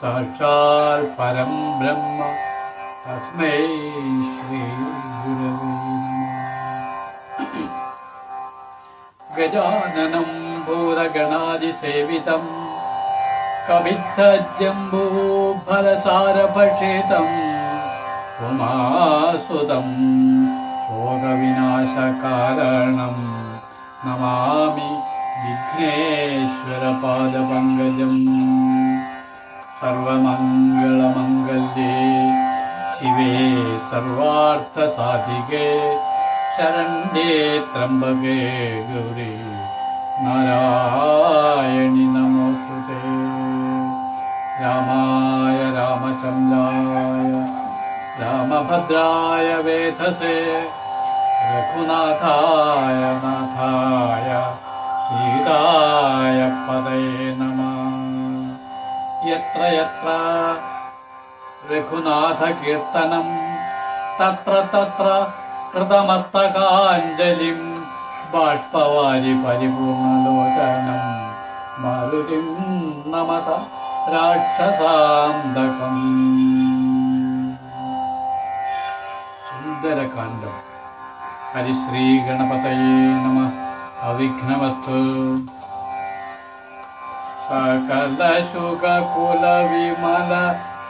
साक्षात् परं ब्रह्म। तस्मै श्रीगुरवे गजाननं भूरगणादिसेवितं कवित्थम्भूभरसारभषितम् उमासुतं शोकविनाशकारणं। नमामि विघ्नेश्वरपादपङ्गजम् सर्वमङ्गलमङ्गल्ये शिवे सर्वार्थसाधिके शरण्ये त्र्यम्बके गौरे नारायणि नमो श्रुते रामाय रामचन्द्राय रामभद्राय वेधसे रघुनाथाय नाथाय सीताय पदये नमः। യത്ര യത്ര രഘുനാഥകീർത്തനം തത്ര തത്ര കൃതമസ്തകാഞ്ജലിം ബാഷ്പവാരി പരിപൂർണലോചനം മാരുതിം നമത രാക്ഷസാന്തകം സുന്ദരകാന്ഡം ഹരിശ്രീ ഗണപതയേ നമ അവിഘ്നവസ്തു സകല ശുഖകുല വിമല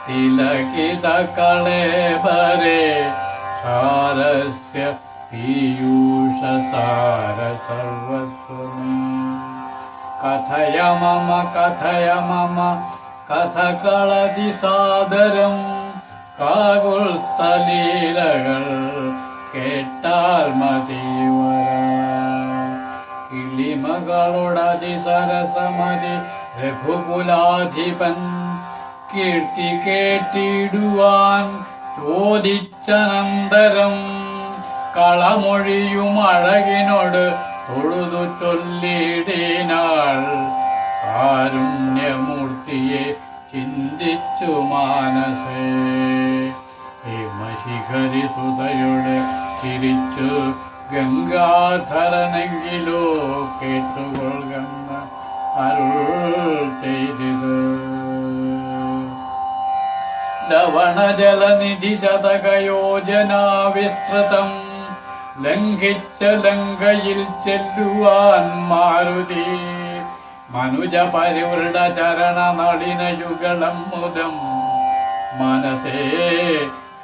തിലകിത കളേബരെ സാരസ്യ പീയൂഷ സാര സർവസ്വമേ കഥയ മമ കഥയ മമ കഥകളതി സാദരം കാകുൽത്തലീലകൾ കേട്ടാൽ മതിവര കിളിമകളോടതി സരസമതി രഘുകുലാധിപൻ കീർത്തി കേട്ടിടുവാൻ ചോദിച്ചനന്തരം കളമൊഴിയും അഴകിനോട് തൊഴുതു ചൊല്ലിടിനാൾ. കാരുണ്യമൂർത്തിയെ ചിന്തിച്ചു മാനസേ. ഹിമശിഖരി സുതയോട് ചിരിച്ചു ഗംഗാധരനെങ്കിലോ കേട്ടുകൊള്ളുന്ന ലവണജലനിധി ശതകയോജനാ വിസ്തൃതം ലംഘിച്ച ലങ്കയിൽ ചെല്ലുവാൻ മാരുതി. മനുജ പരിവൃഢ ചരണ നളിനയുഗളം മുതം മനസേ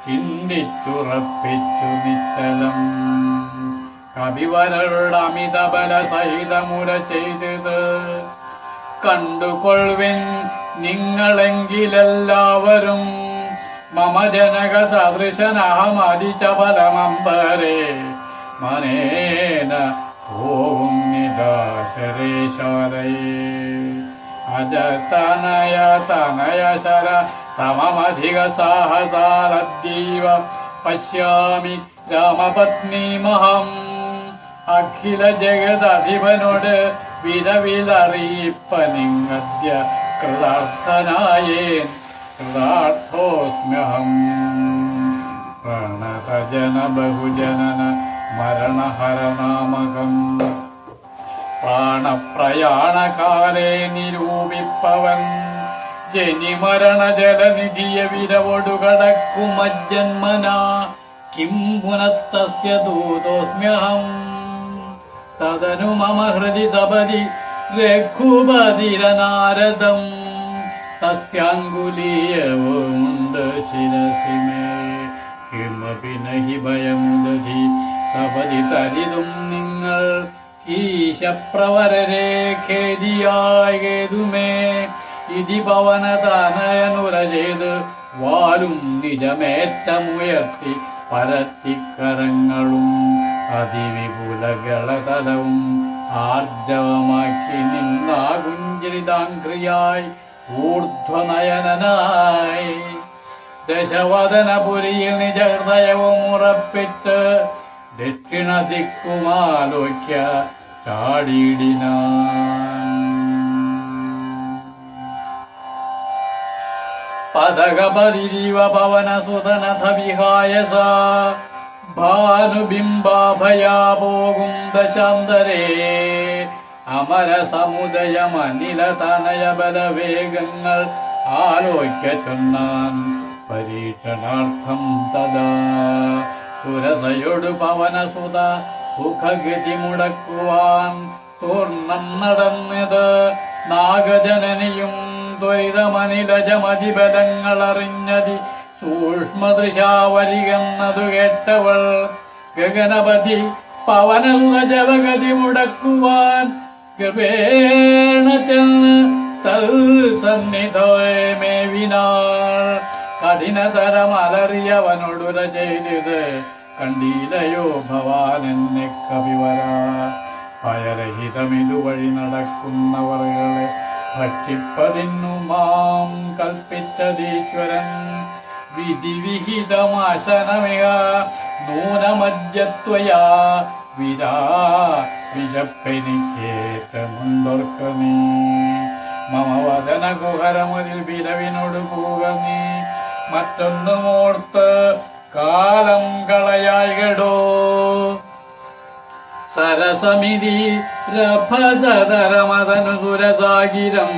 ചിന്തിച്ചുറപ്പിച്ചു നിശ്ചലം. കവിവരളുടെ അമിതബല സഹിതമുര ചെയ്തത് കണ്ടുകൊള്ളുവിൻ നിങ്ങളെങ്കിലെല്ലാവരും മമ ജനക സദൃശനഹമരിച്ച ഫലമമ്പരേ മനേന ഓം നിദാശരേശാലയേ അജതനയ തനയ ശര സമമധിക സാഹസാരദ്ദീവ പശ്യാമി രാമപത്നീമഹം. അഖില ജഗദധിപനോട് വിരവിലറിയിപ്പനിങ്ങദ്യ കൃതാർത്ഥനായേൻ കൃതാർത്ഥോസ്മ്യഹം. പ്രണതജന ബഹുജനന മരണഹരനാമകം. പ്രാണപ്രയാണകാലേ നിരൂപിപ്പവൻ. ജനിമരണ ജലനിധിയ വിരവൊടുകടക്കുമജ്ജന്മന കിം പുനത്തസ്യ ദൂതോസ്മ്യഹം. തദനു മമ ഹൃദി സപതി രഘുപതിരനാരദം തസ്യാങ്കുലീയവുണ്ട് ശിരസി മേ കിമപി നഹി ഭയമുദധി സപതി തരിതും നിങ്ങൾ. ഈശപ്രവരരെ ഖേദിയായതുമേ ഇതി പവനതനയനുരചേത് വാലും നിജമേറ്റമുയർത്തി പരത്തിക്കരങ്ങളും. അതിവിപുലകളതലവും ആർജവമാക്കി നിന്നാകുഞ്ചിരിതാംക്രിയായി ഊർധ്വനയനായി ദശവദനപുരിയിൽ നിജഹൃദയവും ഉറപ്പിച്ച് ദക്ഷിണ ദിക്കുമാലോക്യ ചാടിയിടിനാൻ. പദകപരിരീവ പവനസുതനഥ വിഹായ സ ഭാനുബിംബാഭയാ പോകും ദശാന്തരേ. അമര സമുദയമനില തനയ ബലവേഗങ്ങൾ ആലോക്യ ചൊന്നാൻ പരീക്ഷണാർത്ഥം തഥാ. സുരസയൊടു പവനസുത സുഖഗതി മുടക്കുവാൻ തൂർണം നടന്നത് നാഗജനനിയും ത്വരിതമനിലജമതിബലങ്ങളറിഞ്ഞതി സൂക്ഷ്മദൃശാവലികെന്നതു കേട്ടവൾ ഗഗനപതി പവനല്ല ജവഗതി മുടക്കുവാൻ ഗവേണ ചെന്ന് തൽ സന്നിധമേവിനാൾ കഠിനതരമലറിയവനൊടുര ചെയ്തത് കണ്ടീലയോ ഭവാൻ എന്നെ കവിവര ഭയരഹിതമിതുവഴി നടക്കുന്നവറുകളെ ഭക്ഷിപ്പതിന്നു മാം കൽപ്പിച്ചതീശ്വരൻ. വിധിവിഹിതമാശനമിക നൂനമജ്ജത്വയാ വിരാ വിശപ്പെനിക്കേറ്റമുണ്ടോർക്ക നീ. മമ വദന കുഹരമുതിൽ പിരവിനോട് പോക നീ. മറ്റൊന്നുമോർത്ത് കാലം കളയായികടോ സരസമിതി രഭസതരമതനു സുരസാഗിരം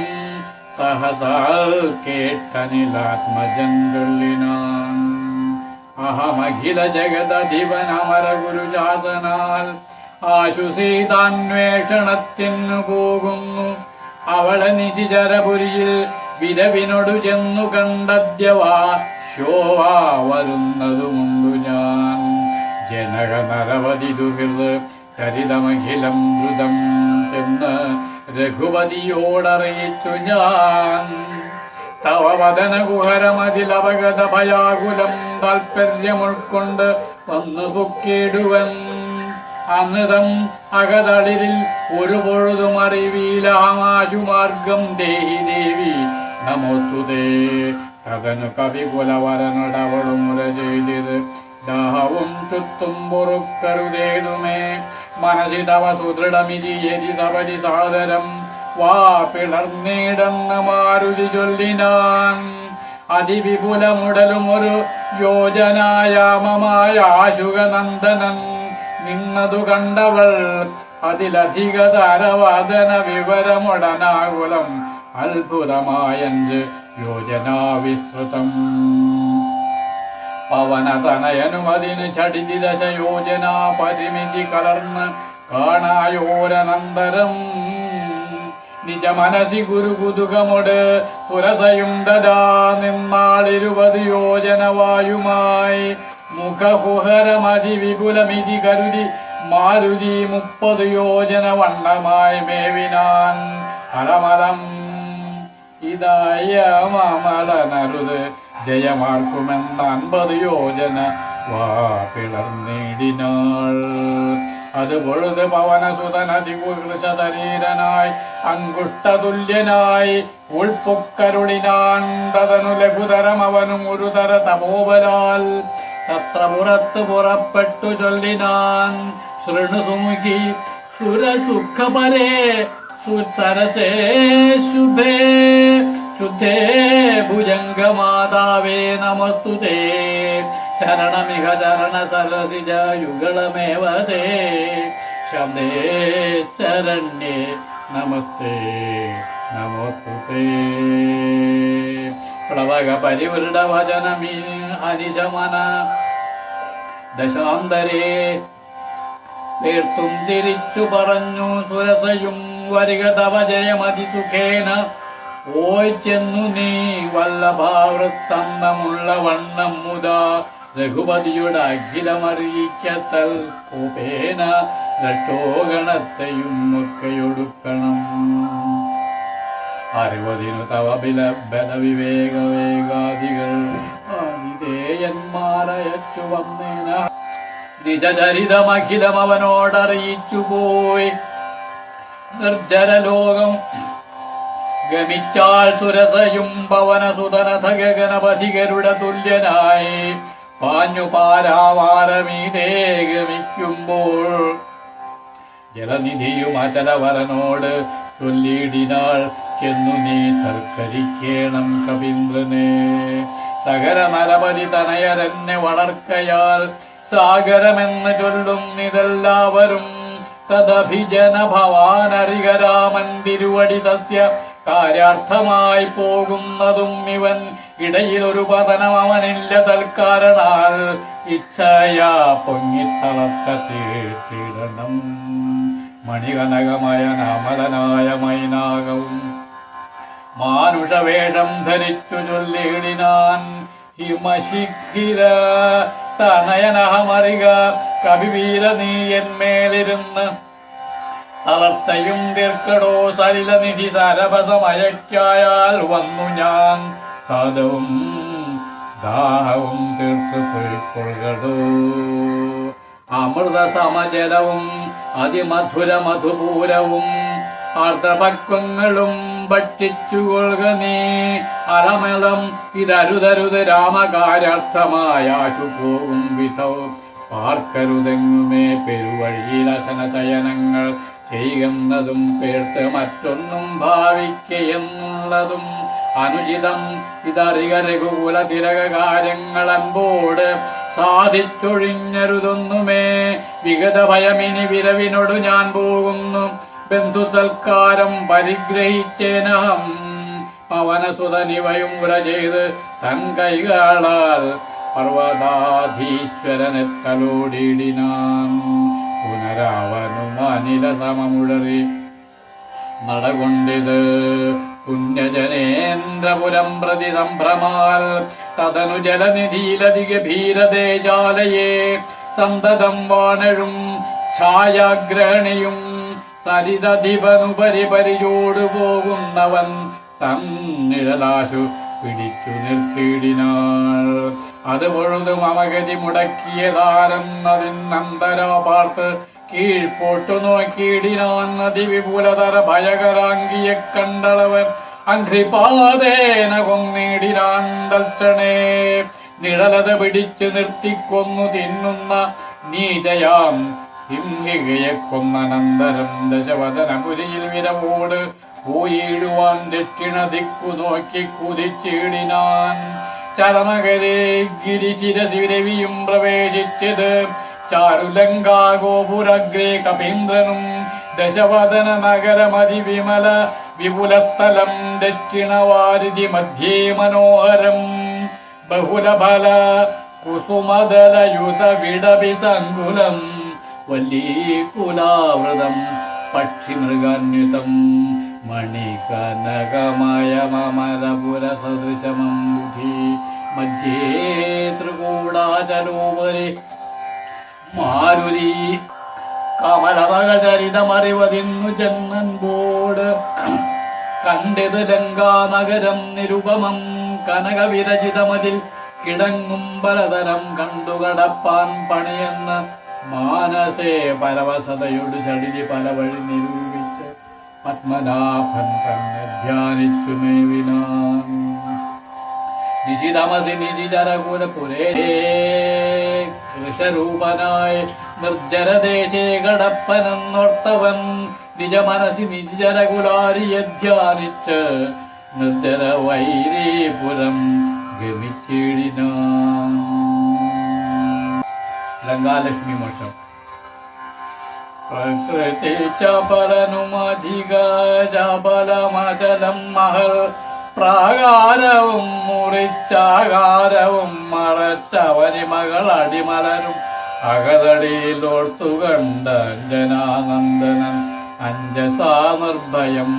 സഹസാൽ കേട്ടനിലാത്മജന്തുള്ളിനാൻ അഹമഖില ജഗതധിപനമര ഗുരുജാതനാൽ ആശുസീതാന്വേഷണത്തിനു പോകുന്നു. അവളെ നിശിചരപുരിയിൽ വിരവിനൊടു ചെന്നു കണ്ടദ്യവാ ശോവാ വരുന്നതുമുണ്ടു ഞാൻ. ജനക നരവതി ദുഹിത് ചരിതമഖിലം ദ്രുതം ചെന്ന് രഘുപതിയോടറിയിച്ചു ഞാൻ. തവ വദന കുഹരമതിലപഗത ഭയാകുലം താൽപര്യമുൾക്കൊണ്ട് വന്നു പൊക്കിടുവൻ അനൃതം അകതളിരിൽ ഒരു പൊഴുതും അറിവീലാമാശുമാർഗം ദേഹി ദേവി നമോത്തുതേ. കഥനു കവികുലവരനടവളും മുര ചെയ്തത്. ദാഹവും ചുത്തും പൊറുക്കരുതേതുമേ. മനസ്സിതവ സുദൃഢമിതി യതി സവരി സാദരം. വാ പിളർന്നിടന്ന മാരുതി ചൊല്ലിനാൻ. അതിവിപുലമുടലുമൊരു യോജനായാമമായ ആശുകനന്ദനൻ നിന്നതു കണ്ടവൾ അതിലധിക തരവാദന വിവരമുടനാകുലം അത്ഭുതമായഞ്ച് യോജനാവിസ്തൃതം. പവനതനയനുമതിന് ചടിതി ദശ യോജന പരിമിതി കലർന്ന് കാണായോരനന്തരം. നിജ മനസി ഗുരു കുതുകമൊട് പുരതയും ദദാ നിന്നാളിരുപത് യോജന വായുമായി മുഖകുഹരമതി വിപുലമിതി കരുതി മാരുതി മുപ്പത് യോജന വണ്ണമായി മേവിനാൻ അലമലം ഇതായ മമലനരുത് ജയമാർക്കുമെന്ന അൻപത് യോജന വാ അത് പൊഴുത് പവനസുതനതികുശരീരനായി അങ്കുഷ്ടതുല്യനായി ഉൾപ്പൊക്കരുളിനാണ്ടതനു ലഘുതരം അവനും ഒരു തര തപോബലാൽ. തത്ര പുറത്ത് പുറപ്പെട്ടു ചൊല്ലിനാൻ ശൃണുസുമുഖി സുരസുഖപരേ സുസരസേ ശുഭേ. ശുദ്ധേ ഭുജംഗമാതാവേ നമസ്തുതേ ശരണമിഹ ചരണ സരസിജ യുഗളമേവ തേ ശബ്ദേ ശരണ്യേ നമസ്തേ നമോസ്തുതേ പ്ലവക പരിവൃഢ വചനമീ അനിശമന ദശാന്തരേ തീർത്തും തിരിച്ചു പറഞ്ഞു സുരസയും വരിക തവ ജയമതി സുഖേന പോയി നീ വല്ലഭാവൃത്തന്നമുള്ള വണ്ണം മുതാ രഘുപതിയുടെ അഖിലമറിയിക്കത്തൽ കോപേന രക്ഷോഗണത്തെയും ഒക്കെയൊടുക്കണം. അറിവതിനു തവ ബില ബലവിവേക വേഗാദികൾ ആതിഥേയന്മാരയച്ചു വന്നേന നിജചരിതമഖിലം അവനോടറിയിച്ചു പോയി നിർജരലോകം ഗമിച്ചാൽ സുരസയും പവനസുതനഥ ഗഗനപഥികരുടെ തുല്യനായി. പാഞ്ഞു പാരാവാരമീതേ ഗമിക്കുമ്പോൾ ജലനിധിയും അചലവരനോട് ചൊല്ലിയിടിനാൾ ചെന്നു നീ സർക്കരിക്കേണം കവീന്ദ്രനെ. സകര നരപതി തനയരന്നെ വളർക്കയാൽ സാഗരമെന്ന് ചൊല്ലുന്നിതെല്ലാവരും തദഭിജന ഭവാനരികരാമൻ തിരുവടി തസ്യ കാര്യാർത്ഥമായി പോകുന്നതും ഇവൻ ഇടയിൽ ഒരു പതനം അവനില്ല തൽക്കാരണാൽ ഇച്ഛയാ പൊങ്ങിത്തളർക്ക തീർത്തിടണം. മണികനകമയ നാമലനായ മൈനാകവും. മാനുഷവേഷം ധരിച്ചു ചൊല്ലിടിനാൻ ഹിമശിഖിര തനയനഹമറിക. കവിവീര നീ എന്മേലിരുന്ന് തളർച്ചയും തീർക്കടോ സലിലനിധി സരഭസമയക്കായാൽ വന്നു ഞാൻ. സാധവും ദാഹവും തീർത്ത് പോയിക്കൊള്ളടോ അമൃത സമജലവും അതിമധുര മധുപൂരവും ആർദ്രപക്വങ്ങളും ഭക്ഷിച്ചുകൊള്ളുക നീ. അളമളം ഇതരുതരുത് രാമകാര്യാർത്ഥമായാശു പോകും വിധവും. പാർക്കരുതെങ്ങുമേ പെരുവഴിയിലസന ചയനങ്ങൾ ചെയ്യുന്നതും കേട്ട് മറ്റൊന്നും ഭാവിക്കയെന്നുള്ളതും അനുചിതം. ഇതറിക രഘുകുല തിലക കാര്യങ്ങൾ സാധിച്ചൊഴിഞ്ഞരുതൊന്നുമേ. വിഗത ഭയമിനി വിരവിനോട് ഞാൻ പോകുന്നു. ബന്ധു തൽക്കാരം പരിഗ്രഹിച്ചേനഹം പവനസുതനിവയും ഉര ചെയ്ത് തൻ കൈകളാൽ പർവതാധീശ്വരനെ തലോടിയിടിനാൻ പുനരാവനും അനില സമമുഴറി നടകൊണ്ടിത്. പുണ്യജനേന്ദ്രപുരം പ്രതി സംഭ്രമാൽ തതനു ജലനിധിയിലധിക ഭീരതേജാലയെ. സന്തതം വാണഴും ഛായാഗ്രഹണിയും സരിതധിപനുപരി പരിയോടു പോകുന്നവൻ തന്നിഴലാശു പിടിച്ചു നിർത്തിയിടിനാൾ. അത് പൊഴുതും അവഗതി മുടക്കിയതാരെന്നതിനന്തരാ പാർത്ത് കീഴ്പോട്ടു നോക്കിയിടിനാൻ നദി വിപുലതര ഭയകരാങ്കിയെ കണ്ടളവൻ അഘ്രിപാതേന കൊന്നിടിനാൻ തൽക്ഷണേ നിഴലത പിടിച്ചു നിർത്തിക്കൊന്നു തിന്നുന്ന നീതയാം സിംഹികയെ കൊന്നനന്തരം ദശവദനപുരിയിൽ വിരവോട് പോയിടുവാൻ ദക്ഷിണ ദിക്കു നോക്കി കുതിച്ചിടിനാൻ. ചരണകരെ ഗിരിശിരശിരവിയും പ്രവേശിച്ചത് ചാരുലങ്കാഗോപുരഗ്രേ കപീന്ദ്രനും ദശവദന നഗരമതി വിമല വിപുലത്തലം ദക്ഷിണവാരിധി മധ്യേ മനോഹരം ബഹുലഫല കുസുമദലയുത വിടവി സങ്കുലം വല്ലീകുലാവൃതം പക്ഷിമൃഗാന്വിതം മണികനകമയ മമരപുര സദൃശമം ബുധി മധ്യേ ത്രികൂടാചലോപരി മാരുതി കമലവകചരിതമറിവതിന്നു ജന്മൻപോട് കണ്ടിത് ലങ്കാനഗരം നിരുപമം കനകവിരചിതമതിൽ കിടങ്ങും പലതരം കണ്ടുകടപ്പാൻ പണിയെന്ന് മാനസേ പരവസതയോട് ചടിതി പല വഴി നിരൂപിച്ച് പത്മനാഭൻ തന്നെ ധ്യാനിച്ചു മേവിനാൻ നിശിതമസി നിശിചരകുലപുരേ കൃഷരൂപനായി നിർജരദേശേ കടപ്പനെന്നോർത്തവൻ നിജമനസി നിജരകുലാരിയെ ധ്യാനിച്ച് നിർജര വൈരീപുരം ഗമിച്ചിടിനാൻ ലങ്കാലക്ഷ്മി മോക്ഷം. പ്രകൃതി ചപലനുമധിക ചപലമചലം മഹൽ പ്രാകാരവും മുറിച്ചാകാരവും മറച്ചവരിമകൾ അടിമലരും അകതടിയിലോർത്തു കണ്ട അഞ്ജനാനന്ദനൻ അഞ്ജസാ നിർഭയം.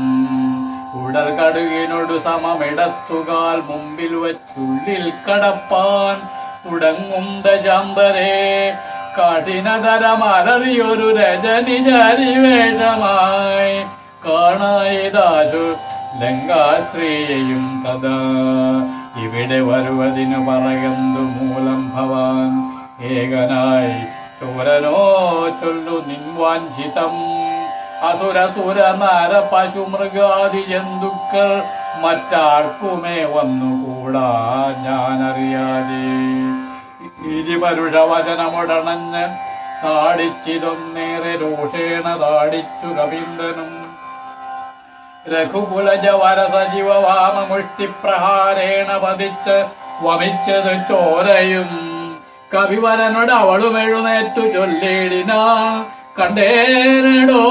ഉടൽ കടുകിനോട് സമമിടത്തുകാൽ മുമ്പിൽ വച്ചുള്ളിൽ കടപ്പാൻ തുടങ്ങും ദശാന്തരേ. കഠിനതരമലറിയൊരു ജരിവേഷമായി കാണായിതാശു ലങ്കാസ്ത്രീയെയും തഥാ. ഇവിടെ വരുവതിനു പറയന്തു മൂലം ഭവാൻ? ഏകനായി ചൂരനോ ചൊല്ലു നിൻവാഞ്ചിതം. അസുരസുര നര പശു മൃഗാദി ജന്തുക്കൾ മറ്റാർക്കുമേ വന്നുകൂടാ ഞാനറിയാതെ. ഇരുപരുഷവചനമുടണഞ്ഞ് താടിച്ചിതൊന്നേറെ രൂഷേണ താടിച്ചു കവീന്ദ്രനും രഘുകുലജ വരസജീവ വാമമുഷ്ടിപ്രഹാരേണ പതിച്ച് വമിച്ചത് ചോരയും. കവിവരനോട് അവളും എഴുന്നേറ്റു ചൊല്ലിടിനാ കണ്ടേരടോ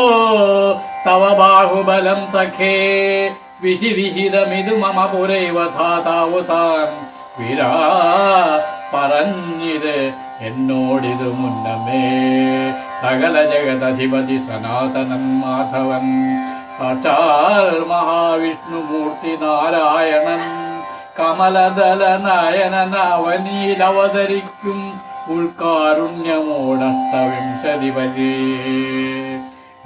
തവ ബാഹുബലം സഖേ വിധി വിഹിതമിതു മമ പുരൈവ ധാതാവു താൻ. വിരാ പറഞ്ഞിത് എന്നോടിതു മുന്നമേ സകല ജഗതധിപതി സനാതനം മാധവൻ. സാക്ഷാൽ മഹാവിഷ്ണുമൂർത്തി നാരായണൻ. കമലദല നയനൻ ഉൾക്കാരുണ്യമോടഷ്ടവിംശതി വരേ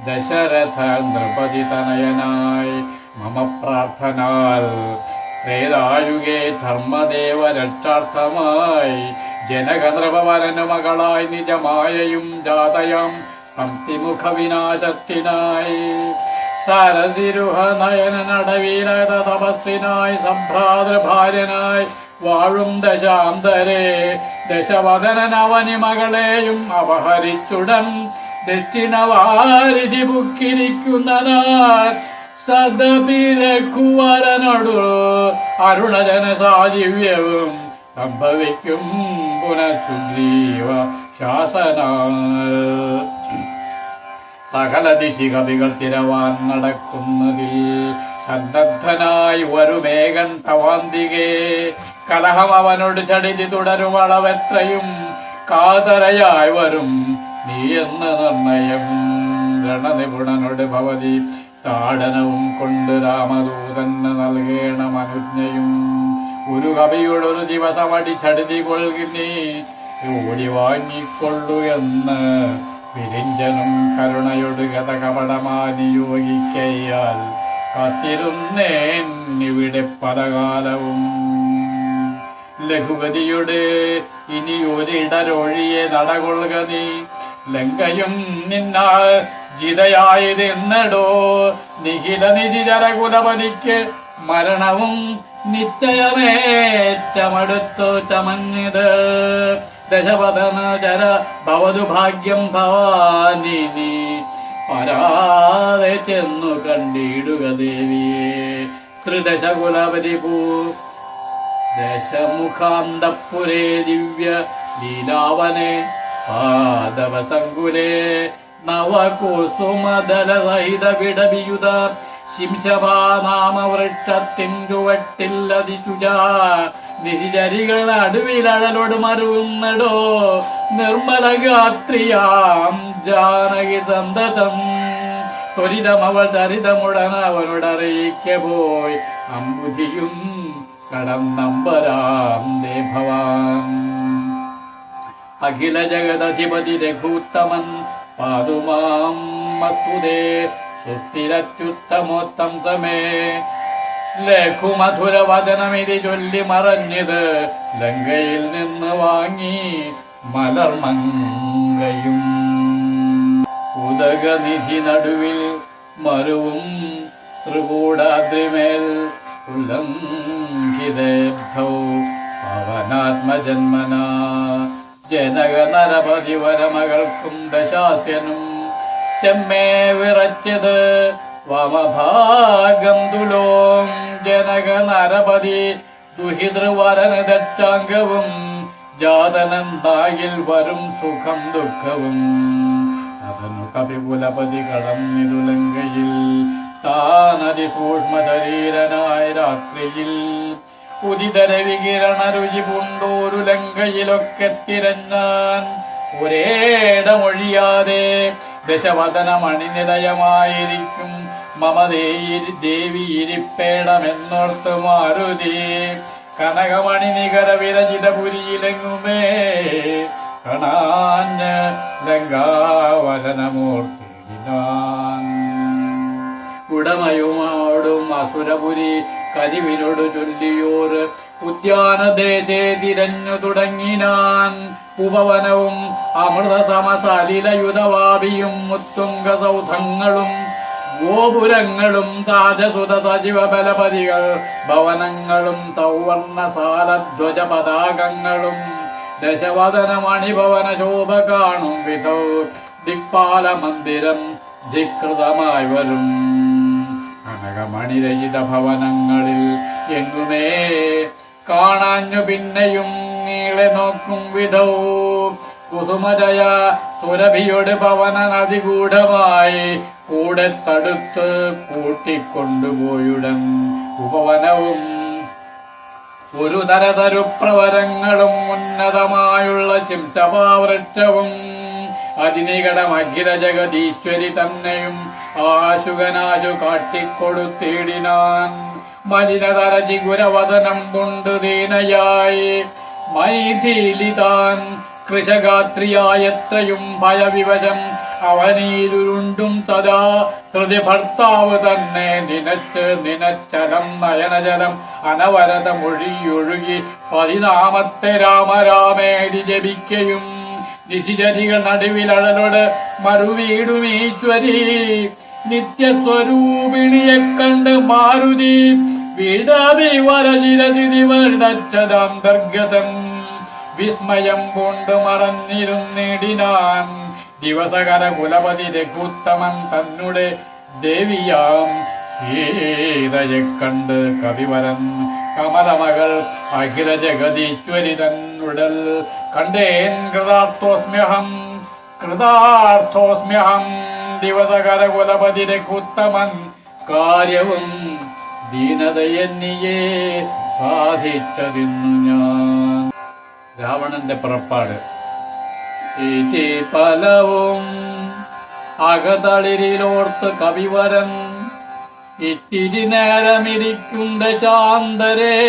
ദശരഥ നൃപതി തനയനായി മമ പ്രാർത്ഥനാൽ. ത്രേതായുഗേ ധർമ്മദേവ രക്ഷാർത്ഥമായി. ജനകനൃപവരനു മകളായി നിജമായയും ജാതയാം. പംക്തിമുഖ വിനാശത്തിനായി. സരസിരുഹ നയന നടവീരത തപസ്സിനായി സംഭ്രാതൃ ഭാര്യനായി വാഴും ദശാന്തരെ. ദശവദനനവനി മകളെയും അപഹരിച്ചുടൻ ദക്ഷിണവാരിധി ബുക്കിരിക്കുന്നനാൾ സദപിലക്കുവരനടു അരുണജന സാജീവ്യവും സംഭവിക്കും പുനഃസുഗ്രീവ ശാസന സകല ദിശികതികൾ തിരവാൻ നടക്കുന്നതിൽ സന്നദ്ധനായി വരുമേകൻ തവാന്തികേ. കലഹം അവനോട് ചടിതി തുടരുമളവെത്രയും കാതരയായി വരും. നീ എന്ന് നിർണയം രണനിപുണനോട് ഭവതി. താടനവും കൊണ്ട് രാമദൂതന് നൽകേണം അനുജ്ഞയും. ഒരു കവിയോടൊരു ദിവസം അടിച്ചടുതി കൊൽകി നീ. ഓടി വാങ്ങിക്കൊള്ളു എന്ന് വിരിഞ്ചനും കരുണയൊടുകത കപടമാനിയോഗിക്കയാൽ കാത്തിരുന്നേൻ ഇവിടെ പലകാലവും. ലഘുപതിയുടെ ഇനി ഒരിടരൊഴിയെ നടകൊള്ളുക നീ. ലങ്കയും നിന്നാൽ ജിതയായതെന്നടോ. നിഹിത നിജിചര കുലപതിക്ക് മരണവും നിശ്ചയമേറ്റമടുത്തു ചമഞ്ഞത്. ദശപഥന ചര ഭവതു ഭാഗ്യം ഭവാനി നീ പരാതെ ചെന്നു കണ്ടിടുക ദേവിയെ. ത്രിദശകുലപതി പൂ ദശമുഖാന്തപുരേ ദിവ്യ ലീലാവനെ. പാദവസങ്കുലേ നവകുസുമദല സഹിത വിടവിയുത ശിംശഭാനാമവൃക്ഷത്തിൻ ചുവട്ടില്ലതിശുജ നിശിചരികൾ നടുവിലഴലോട് മറുകുന്നടോ നിർമ്മല ഗാത്രിയാം ജാനകി സന്തതം. ത്വരിതമവൾ ചരിതമുടൻ അവനോടറിയിക്ക പോയി അമ്പുതിയും കടന്നമ്പരാം ദേഭവാൻ അഖില ജഗദധിപതി രഘൂത്തമൻ പാതുമാം മത്സുതേ സുസ്ഥിരത്യുത്തമോത്തം സമേ ലഘുമധുരവചനമിതി ചൊല്ലി മറഞ്ഞത് ലങ്കയിൽ നിന്ന് വാങ്ങി മലർമങ്കയും ഉദകനിധി നടുവിൽ മരുവും ത്രികൂടാദ്രിമേൽ ഉല്ലംഘിതേഭ്യൗ പവനാത്മജന്മന. ജനക നരപതിവരമകൾക്കും ദശാസ്യനും ചെമ്മേ വിറച്ചത് വമഭാഗം തുലോം ജനക നരപതി ദുഹിതൃവരന ദക്ഷാംഗവും ജാതനന്തായിൽ വരും സുഖം ദുഃഖവും. അതനു കപിപുലപതി കടന്നിരുലങ്കയിൽ താനതി സൂക്ഷ്മശരീരനായ രാത്രിയിൽ ഉദിതര വികിരണ രുചി പൂണ്ടോരു ലങ്കയിലൊക്കെ തിരഞ്ഞാൻ ഒരേടമൊഴിയാതെ ദശവദന നിലയമായിരിക്കും മമദേയി ദേവി ഇരിപ്പേടമെന്നോർത്ത് മാരുതി കനകമണി നികര വിരചിതപുരിയിലെങ്ങുമേ കണാഞ്ഞ് ലങ്കാവലനമൂർത്തി ഉടമയുമാടും അസുരപുരി കരിവിനോട് ചൊല്ലിയോർ ഉദ്യാനദേശേ തിരഞ്ഞു തുടങ്ങിനാൻ ഉപവനവും അമൃത സമസലിലയുധവാപിയും മുത്തുംഗ സൗധങ്ങളും ഗോപുരങ്ങളും താജസുത സജീവ ബലപതികൾ ഭവനങ്ങളും തൗവർണസാലധ്വജ പതാകങ്ങളും ദശവദന മണിഭവന ശോഭ കാണും വിധൗ ദിക്പാല മന്ദിരം ധികൃതമായി വരും. കനകമണിരഹിത ഭവനങ്ങളിൽ എങ്ങുമേ കാണാഞ്ഞു പിന്നെയും നീളെ നോക്കും വിധവു കുസുമജയ സുരഭിയോട് പവന നദികൂഢമായി കൂടെ തടുത്ത് കൂട്ടിക്കൊണ്ടുപോയുടൻ ഉപവനവും. ഒരു തരതരു പ്രവരങ്ങളും ഉന്നതമായുള്ള ശിംസഭാവൃക്ഷവും അതിനികടമഖില ജഗദീശ്വരി തന്നെയും ആശുകനാശു കാട്ടിക്കൊടുത്തിടിനാൻ. മലിനതര ഗുരവതനം കൊണ്ട് ദീനയായി. മൈഥിലിതാൻ കൃഷഗാത്രിയായത്രയും ഭയവിവശം അവനീരുണ്ടും തഥാ ഹൃദയ ഭർത്താവ് തന്നെ നിനച്ച് നിനച്ചലം നയനജലം അനവരത മൊഴിയൊഴുകി പതിനാമത്തെ രാമരാമേരി ജപിക്കയും നിശിചരികൾ നടുവിലഴലോട് മറുവീടുമീശ്വരി നിത്യസ്വരൂപിണിയെ കണ്ട് മാരുതി വിടവി വരചിരതിവടച്ചതന്തർഗതം വിസ്മയം കൊണ്ട് മറന്നിരുന്നിടിനാൻ ദിവസകര കുലപതി രഘുത്തമൻ തന്നുടെ ദേവിയാം. സീതയെ കണ്ട് കവിവരൻ കമലമകൾ അഖില ജഗതീശ്വരി തന്നുടൽ. കണ്ടേൻ കൃതാർത്ഥോസ്മ്യഹം കൃതാർത്ഥോസ്മ്യഹം. ദിവസകര കുലപതി രഘുത്തമൻ കാര്യവും ദീനതയെന്നിയെ സാധിച്ചതിന്നു ഞാൻ. രാവണന്റെ പുറപ്പാട്. ഇതി പലവും അകതളിരിലോർത്ത് കവിവരൻ ഇത്തിരി നേരമിരിക്കുന്ന ശാന്തരേ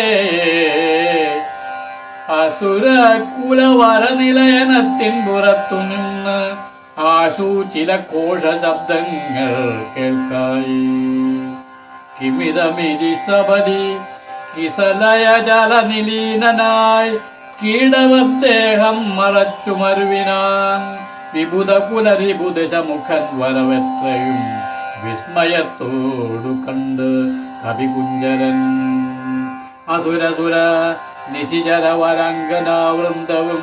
അസുരകുലവരനിലയനത്തിൻ പുറത്തു നിന്ന് ആശു ചില കോശ ശബ്ദങ്ങൾ കേൾക്കായി. കിമിതമിതി സപതി കിസലയ ജലനിലീനനായി കീടവദ്ദേഹം മറച്ചു മരുവിനാൻ വിബുധ കുലരിബുദശമുഖൻ വരവെത്രയും വിസ്മയത്തോടു കണ്ട് കവികുഞ്ചരൻ. അസുരസുര നിശിചര വരംഗനാവൃന്ദവും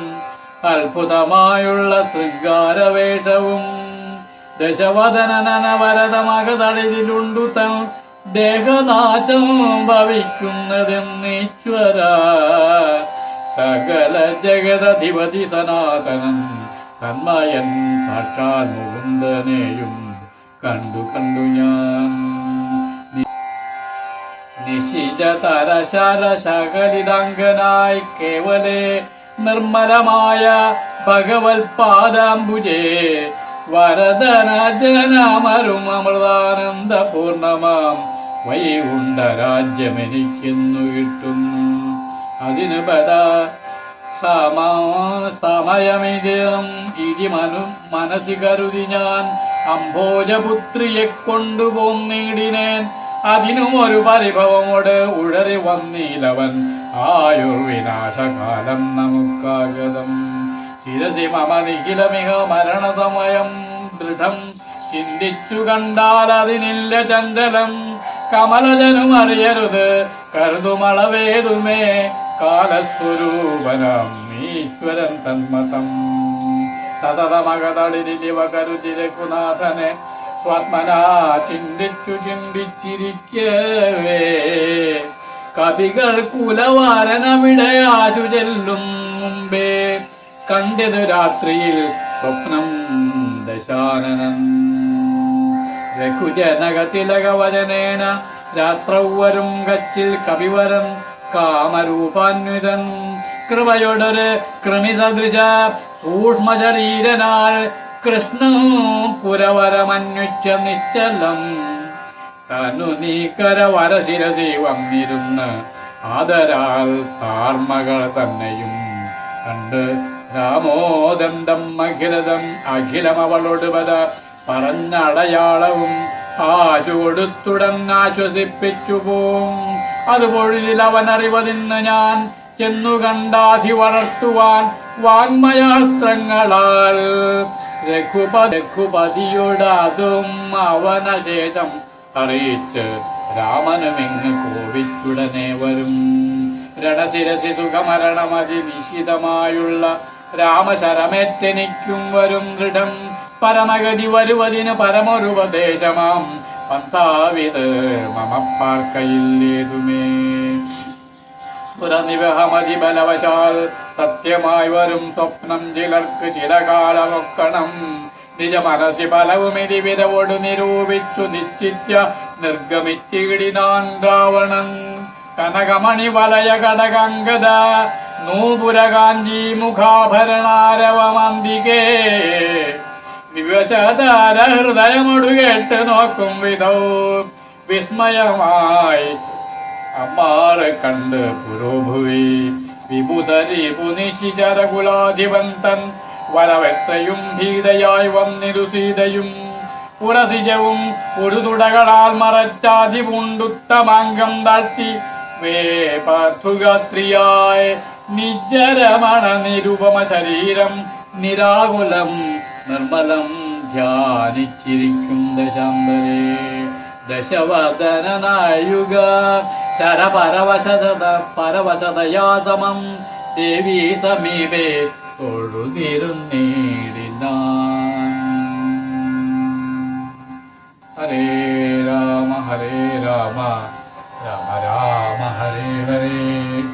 അത്ഭുതമായുള്ള ശൃംഗാരവേഷവും ദശവദനനവരതമകതളിലുണ്ടു തൻ ദേഹനാശം ഭവിക്കുന്നതെന്നീശ്വര. സകല ജഗതധിപതി സനാതനൻ തന്മയൻ സാക്ഷാൽ മുകുന്ദനെയും കണ്ടു കണ്ടു ഞാൻ. നിശിജതര ശകലിതാംഗനായി കേവലേ നിർമ്മലമായ ഭഗവത് പാദാംബുജേ വരദന ജനമരും അമൃതാനന്ദ ഉണ്ട രാജ്യമെനിക്കുന്നു കിട്ടുന്നു അതിന് പല സമ സമയമിതം ഇതി മനു മനസ്സി കരുതി ഞാൻ അംഭോജപുത്രിയെ കൊണ്ടുപോന്നിടിനേൻ അതിനും ഒരു പരിഭവമോട് ഉഴറി വന്നീലവൻ. ആയുർവിനാശകാലം നമുക്കാഗതം. ശിരസി മമ നിഖിലമിക മരണസമയം ദൃഢം. ചിന്തിച്ചു കണ്ടാൽ അതിനില്ല ചഞ്ചലം. കമലജനും അറിയരുത്. കരുതുമളവേതുമേ. കാലസ്വരൂപനം ഈശ്വരൻ തന്മതം. സതതമകതളിരിവ കരുതിരക്കുനാഥനെ സ്വാത്മനാ ചിന്തിച്ചു ചിന്തിച്ചിരിക്കവേ. കവികൾ കുലവാരനവിടെ ആശു ചെല്ലും മുമ്പേ. കണ്ടത് രാത്രിയിൽ സ്വപ്നം ദശാനനൻ. രഘുജനകതിലകവചനേന രാത്രൗവരും കച്ചിൽ കവിവരൻ കാമരൂപാന്വിതൻ കൃപയൊടൊരു കൃമിസദൃശ സൂക്ഷ്മശരീരനാൽ കൃഷ്ണ പുരവരമന്വിച്ച നിശ്ചലം. തനു നീക്കര വരശിരസി വന്നിരുന്ന് ആദരാൽ താർമകൾ തന്നെയും. കണ്ട് രാമോദന്തം അഖിലതം അഖിലമവളൊടുപത പറഞ്ഞടയാളവും ആശു കൊടുത്തുടങ്ങാശ്വസിപ്പിച്ചു പോം അറിവതിന്ന് ഞാൻ ചെന്നു കണ്ടാധി വളർത്തുവാൻ വാങ്മയാസ്ത്രങ്ങളാൽ രഘുപ അവനശേഷം അറിയിച്ച് രാമനുമിങ്ങ് കോപിച്ചുടനെ വരും. രണശിരസി സുഖമരണമതി നിശിതമായുള്ള രാമശരമേറ്റെനിക്കും വരും ദൃഢം. പരമഗതി വരുവതിന് പരമൊരുപദേശമാം പന്താവിത് മമ പാർക്കയില്ലേതുമേ പുരനിവഹമതി ബലവശാൽ സത്യമായി വരും സ്വപ്നം ചിലർക്ക് ചിരകാലമൊക്കണം. നിജ മനസ്സി ഫലവും ഇതിവിരവോട് നിരൂപിച്ചു നിശ്ചിത്യ നിർഗമിച്ചിടിനാൻ രാവണൻ. കനകമണി വലയ കടകങ്കത നൂപുര കാഞ്ചി മുഖാഭരണാരവമന്തികേ. വിവശതാര ഹൃദയമൊടു കേട്ട് നോക്കും വിധോ. വിസ്മയമായി അമ്മാറെ കണ്ട് പുരോഭുവി. വിഭുതരി പുനിശിചരകുലാധിപന്തൻ വരവെത്തയും ഭീതയായി വന്നിരു സീതയും. പുരസിജവും ഒരു തുടകളാൽ മറച്ചാതി പൂണ്ടുത്തമാംഗം താഴ്ത്തി. വേപാർത്ഥുഗാത്രിയായി നിജരമണ നിരുപമ ശരീരം നിരാകുലം നിർമ്മലം ധ്യാനിച്ചിരിക്കും ദശാന്തരേ ദശവദനായുക ശരപരവശത പരവശതയാ സമം. ദേവി സമീപേ തൊഴുതിരുന്നേടിനാൻ ഹരേ രാമ ഹരേ രാമ. രാമ രാമ ഹരേ ഹരേ.